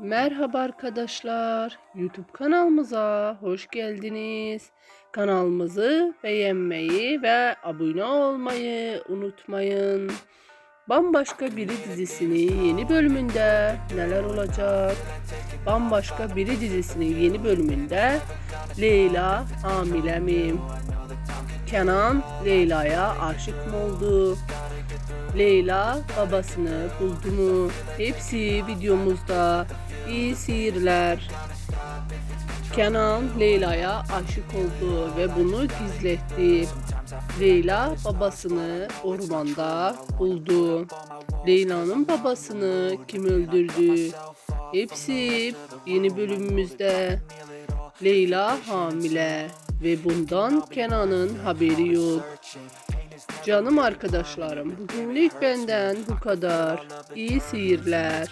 Merhaba arkadaşlar. YouTube kanalımıza hoş geldiniz. Kanalımızı beğenmeyi ve abone olmayı unutmayın. Bambaşka Biri dizisinin yeni bölümünde neler olacak? Bambaşka Biri dizisinin yeni bölümünde Leyla hamile mi? Kenan Leyla'ya aşık mı oldu? Leyla babasını buldu mu? Hepsi videomuzda. İyi seyirler. Kenan Leyla'ya aşık oldu ve bunu gizletti. Leyla babasını ormanda buldu. Leyla'nın babasını kim öldürdü? Hepsi yeni bölümümüzde. Leyla hamile ve bundan Kenan'ın haberi yok. Canım arkadaşlarım, bugünlük benden bu kadar. İyi seyirler.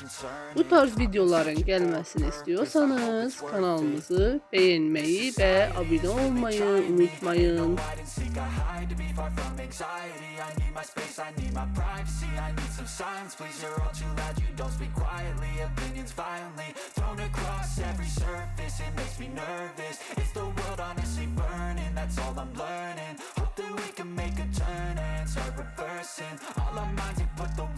Bu tarz videoların gelmesini istiyorsanız kanalımızı beğenmeyi ve abone olmayı unutmayın. that's all I'm learning passion All our minds, you put the